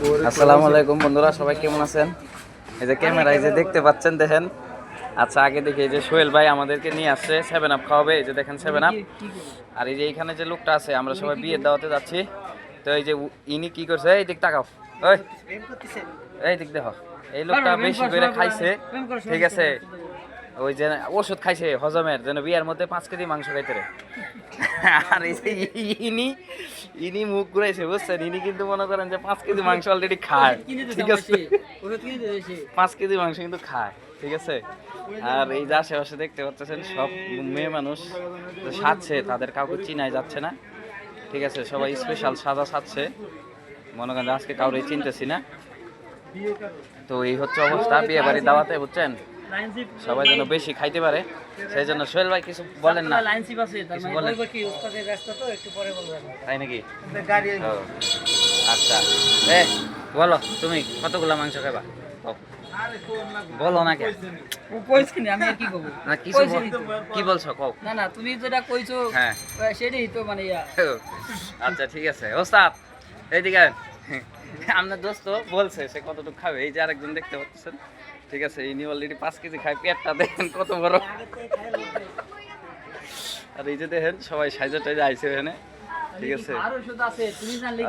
আসসালামু আলাইকুম বন্ধুরা, সবাই কেমন আছেন? এই যে ক্যামেরা এই যে দেখতে পাচ্ছেন, দেখেন। আচ্ছা আগে দেখে, এই যে সোহেল ভাই আমাদেরকে নিয়ে আসছে সেভেন আপ খাওয়াবে, এই যে দেখেন সেভেন আপ আর এই যে এইখানে যে লোকটা আছে, আমরা সবাই বিয়ের দাওয়াতে যাচ্ছি। তো এই যে ইনি কি করছে? এই দিক তাকাও। ওই। এই দিক দেখো। এই লোকটা বেশি করে খাইছে। ঠিক আছে। ওই যে ওষুধ খাইছে হজমের যেন বিয়ার মধ্যে পাঁচ কেজি মাংস খাইতে রে। আর এই যে ইনি ইনি মুখ ঘুরাইছে বুঝছেন? ইনি কিন্তু মনে করেন যে পাঁচ কেজি মাংস অলরেডি খায়। ঠিক আছে? পাঁচ কেজি মাংস কিন্তু খায় ঠিক আছে? আর এই যে আশেপাশে দেখতে পাচ্ছেন সব মেয়ে মানুষ সাজছে তাদের কাউকে চিনাই যাচ্ছে না। ঠিক আছে? সবাই স্পেশাল সাজা সাজছে। মনে করেন আজকে কাউরে চিনতেছি না। তো এই হচ্ছে অবস্থা বিয়ে বাড়ির দাওয়াতে বুঝছেন? সবাই যেন বেশি খাইতে পারে সেই জন্য সোহেল ভাই কিছু বলেন না। কিছু বলেন। তাই নাকি? আচ্ছা। এ বলো তুমি কতগুলা মাংস খাবা ও, বলো না আমি কি না কিছু কি বলছো কও। না না তুমি যেটা কইছো হ্যাঁ। সেটাই তো মানে আচ্ছা ঠিক আছে। ওস্তাদ এইদিকে আপনার দোস্ত বলছে সে কতটুকু খাবে এই যে আরেকজন দেখতে পাচ্ছেন। ঠিক আছে ইনি অলরেডি পাঁচ কেজি খায় পেটটা দেখেন কত বড় আর এই যে দেখেন সবাই সাইজে টাইজে আইছে এখানে ঠিক আছে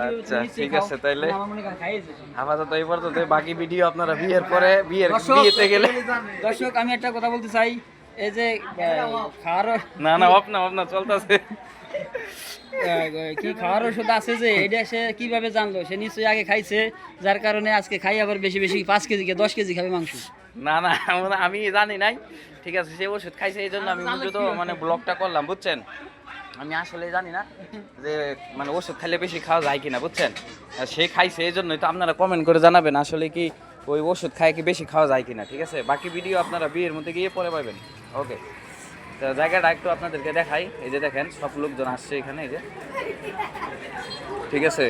আচ্ছা, ঠিক আছে, তাইলে। আমার আপাতত এই পর্যন্ত বাকি ভিডিও আপনারা বিয়ের পরে বিয়ের দর্শক, বিয়েতে গেলে দর্শক আমি একটা কথা বলতে চাই এই যে খাওয়ার না না আপনা আপনা চলতেছে কি খাওয়ার ওষুধ আছে যে, এটা সে কীভাবে জানলো? সে নিশ্চয়ই আগে খাইছে, যার কারণে আজকে খাই আবার বেশি বেশি পাঁচ কেজি কে, দশ কেজি খাবে মাংস। না না আমি জানি নাই। ঠিক আছে, সে ওষুধ খাইছে, এই জন্য আমি মূলত মানে ব্লগটা করলাম, বুঝছেন? আমি আসলে জানি না যে মানে ওষুধ খাইলে বেশি খাওয়া যায় কিনা, বুঝছেন? সে খাইছে, এই জন্যই তো আপনারা কমেন্ট করে জানাবেন আসলে কি ওই ওষুধ খায় কি বেশি খাওয়া যায় কিনা, ঠিক আছে? বাকি ভিডিও আপনারা বিয়ের মধ্যে গিয়ে পরে পাবেন ওকে জায়গাটা একটু আপনাদেরকে দেখাই। এই যে দেখেন, সব লোকজন আসছে এখানে, এই যে। ঠিক আছে?